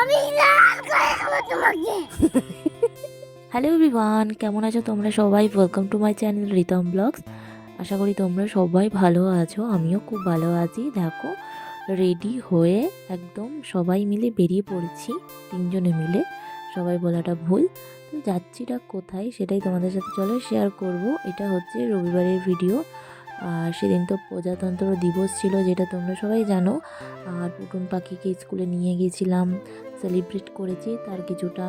আমি লাল তোমাকে। Hello everyone কেমন আছো তোমরা সবাই? Welcome to my channel Ritam blogs আশা করি তোমরা সবাই ভালো আছো, আমিও খুব ভালো আছি। দেখো রেডি হয়ে একদম সবাই মিলে বেরিয়ে পড়েছি, তিনজনে মিলে। সবাই বলাটা ভুল। যাচ্ছিটা কোথায় সেটাই তোমাদের সাথে চলো শেয়ার করব। এটা হচ্ছে রবিবারের ভিডিও আর সেদিন তো প্রজাতন্ত্র দিবস ছিল, যেটা তোমরা সবাই জানো। আর পুটুন পাখিকে স্কুলে নিয়ে গিয়েছিলাম, সেলিব্রেট করেছি তার কিছুটা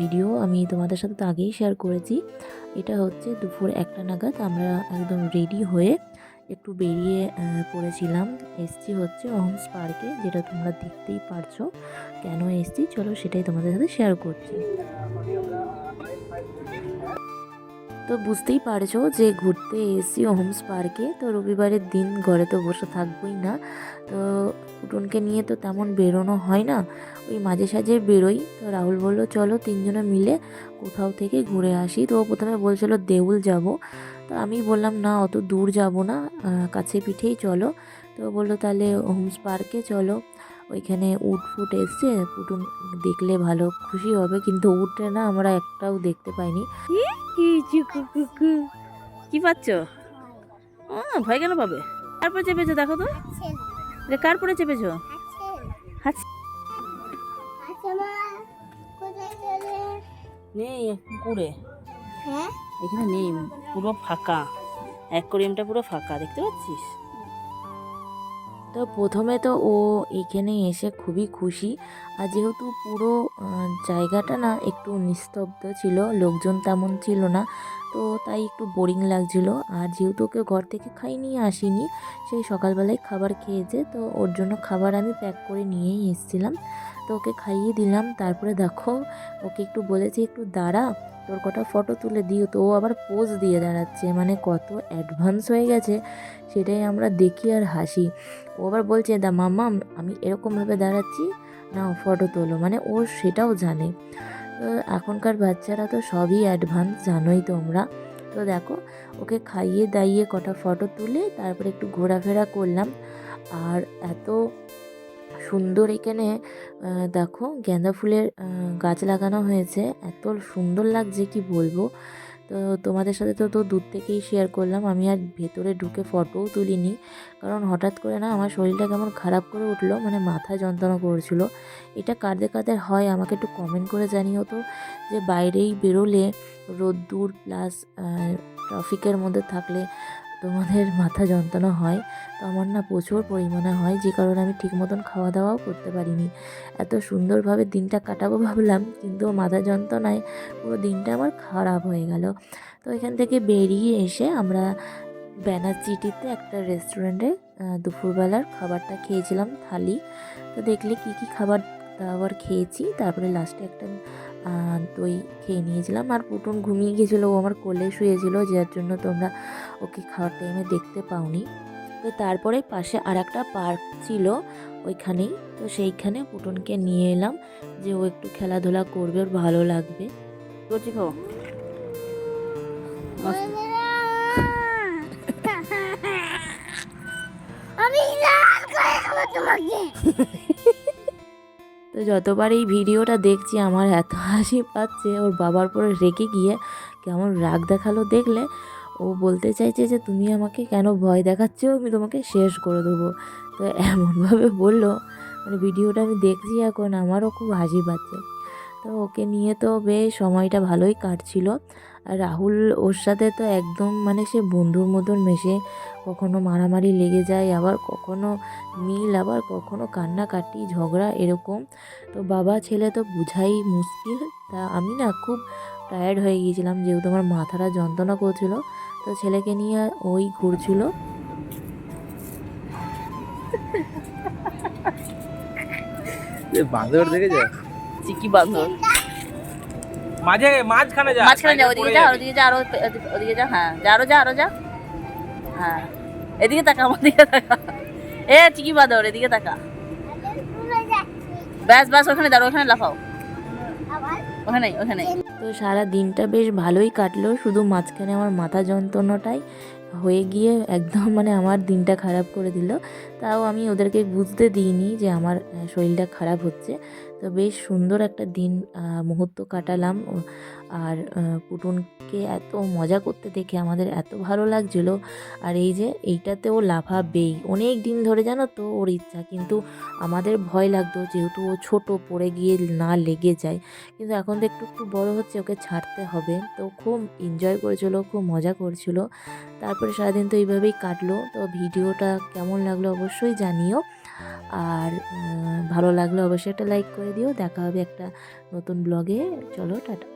ভিডিও আমি তোমাদের সাথে তো আগেই শেয়ার করেছি। এটা হচ্ছে দুপুর একটা নাগাদ, আমরা একদম রেডি হয়ে একটু বেরিয়ে পড়েছিলাম। এসছি হচ্ছে হোমস পার্কে যেটা তোমরা দেখতেই পারছ। কেন এসছি? চলো সেটাই তোমাদের সাথে শেয়ার করছি। তো বুঝতেই পারছ যে ঘুরতে এসছি হোমস পার্কে তো রবিবারের দিন ঘরে তো বসে থাকবোই না। তো কুটুনকে নিয়ে তো তেমন বেরোনো হয় না। ওই মাঝে সাঝে বেরোই। তো রাহুল বলল, চলো তিনজনে মিলে কোথাও থেকে ঘুরে আসি। তো প্রথমে বলছিল, দেউল যাব। তো আমি বললাম, না, অত দূর যাব না। কাছে পিঠেই চলো। তো বলল, তাহলে হোমস পার্কে চলো। ওইখানে উট ফুট এসছে পুটুন দেখলে ভালো খুশি হবে কিন্তু উঠে না আমরা একটাও দেখতে পাইনি। কি চুকু কুকু কি পাচ্ছ? ভয় কেন পাবে? কার পরে চেপেছো দেখো তো। এটা কার পরে চেপেছো? আচ্ছা নেই পুকুরে হ্যাঁ? এখানে নেই পুরো ফাঁকা। অ্যাকোরিয়ামটা পুরো ফাঁকা দেখতে পাচ্ছিস? তো প্রথমে তো ও এখানে এসে খুবই খুশি। আর যেহেতু পুরো জায়গাটা না একটু নিস্তব্ধ ছিল, লোকজন তেমন ছিল না। তো তাই একটু বোরিং লাগছিল। আর যেহেতু ওকে ঘর থেকে খাই নিয়ে আসিনি, সেই সকালবেলায় খাবার খেয়েছে, তো ওর জন্য খাবার আমি প্যাক করে নিয়েই এসেছিলাম। তো ওকে খাইয়ে দিলাম। তারপরে দেখো, ওকে একটু বলেছি, একটু দাঁড়া, তোর কটা ফটো তুলে দিও। তো ও আবার পোজ দিয়ে দাঁড়াচ্ছে মানে কত অ্যাডভান্স হয়ে গেছে, সেটাই আমরা দেখি আর হাসি। ও আবার বলছে, দা মাম্মা আমি এরকমভাবে দাঁড়াচ্ছি না ফটো তোলো। মানে ও সেটাও জানে। তো এখনকার বাচ্চারা তো সবই অ্যাডভান্স জানোই তোমরা। তো দেখো, ওকে খাইয়ে দাইয়ে কটা ফটো তুলে তারপরে একটু ঘোরাফেরা করলাম। আর এত সুন্দর এখানে দেখো, গেঁদা ফুলের গাছ লাগানো হয়েছে। এত সুন্দর লাগছে, কি বলব? তো তোমাদের সাথে তো তো দূর থেকেই শেয়ার করলাম। আমি আর ভেতরে ঢুকে ফটোও তুলিনি। কারণ হঠাৎ করে না আমার শরীরটা কেমন খারাপ করে উঠল মানে মাথা যন্ত্রণা করছিল। এটা কাদের কাদের হয় আমাকে একটু কমেন্ট করে জানিও তো, যে বাইরেই বেরোলে রোদ্দুর প্লাস ট্রাফিকের মধ্যে থাকলে তোমাদের মাথা যন্ত্রণা হয়, তো আমার না প্রচুর পরিমাণে হয়, যে কারণে আমি ঠিক মতন খাওয়া দাওয়াও করতে পারিনি। এত সুন্দরভাবে দিনটা কাটাবো ভাবলাম, কিন্তু মাথা যন্ত্রণায় পুরো দিনটা আমার খারাপ হয়ে গেল। তো এখান থেকে বেরিয়ে এসে আমরা ব্যানার্জিটিতে একটা রেস্টুরেন্টে দুপুরবেলার খাবারটা খেয়েছিলাম, থালি। তো দেখলে কি কি খাবার দাবার খেয়েছি, তারপরে লাস্টে একটা দই খেয়ে নিয়েছিলাম আর পুটুন ঘুমিয়ে গিয়েছিল ও আমার কোলে শুয়েছিল যার জন্য তোমরা ওকে খাওয়ার টাইমে দেখতে পাওনি। তো তারপরে পাশে আর একটা পার্ক ছিল ওইখানেই তো সেইখানে পুটুনকে নিয়ে এলাম যে ও একটু খেলাধুলা করবে ওর ভালো লাগবে। খাও। আমি তোমাকে। তো যতবার এই ভিডিওটা দেখছি আমার এত হাসি পাচ্ছে। ওর বাবার পরে রেগে গিয়ে কেমন রাগ দেখাল দেখলে। ও বলতে চাইছে যে, তুমি আমাকে কেন ভয় দেখাচ্ছ? আমি তোমাকে শেষ করে দেবো। তো এমনভাবে বলল। মানে ভিডিওটা আমি দেখছি এখন, আমারও খুব হাসি পাচ্ছে। তো ওকে নিয়ে তো বেশ সময়টা ভালোই কাটছিল। আর রাহুল ওর সাথে তো একদম মানে সে বন্ধুর মতন মেশে কখনো মারামারি লেগে যায়, আবার কখনো মিল, আবার কখনো কান্নাকাটি, ঝগড়া এরকম। তো বাবা, ছেলে তো বুঝাই মুশকিল। তা আমি না খুব টায়ার্ড হয়ে গিয়েছিলাম যেহেতু আমার মাথাটা যন্ত্রণা করছিল। তো ছেলেকে নিয়ে ওই ঘুরছিল। বাঁদর দেখেছ চিকি বাঁধর মাঝে মাঝখানে যা মাঝখানে যা ওদিকে যা। ওদিকে যা আরও ওদিকে- যা হ্যাঁ যা আরও যা আরও যা। হ্যাঁ এদিকে তাকা আমার দিকে তাকা। এ চিকি বাঁধর এদিকে তাকা। ব্যাস ব্যাস ওখানে দাঁড়ো ওখানে লাফাও। আবার ওখানেই ওখানেই তো সারা দিনটা বেশ ভালোই কাটলো শুধু মাঝখানে আমার মাথা যন্ত্রণাটাই হয়ে গিয়ে একদম মানে আমার দিনটা খারাপ করে দিল। তাও আমি ওদেরকে বুঝতে দিইনি যে আমার শরীরটা খারাপ হচ্ছে। তো বেশ সুন্দর একটা দিন মুহূর্ত কাটালাম। আর পুটুনকে এত মজা করতে দেখে আমাদের এত ভালো লাগছিল। আর এই যে এইটাতেও লাফাবেই অনেক দিন ধরে জানো তো ওর ইচ্ছা, কিন্তু আমাদের ভয় লাগতো যেহেতু ও ছোট, পড়ে গিয়ে না লেগে যায়। কিন্তু এখন তো একটু একটু বড় হচ্ছে, ওকে ছাড়তে হবে। তো খুব এনজয় করেছিল, খুব মজা করছিল। তারপরে সারাদিন তো এইভাবেই কাটলো। তো ভিডিওটা কেমন লাগল অবশ্যই জানিও। আর ভালো লাগলে অবশ্যই একটা লাইক করে দিও। দেখা হবে একটা নতুন ব্লগে চলো, টাটা।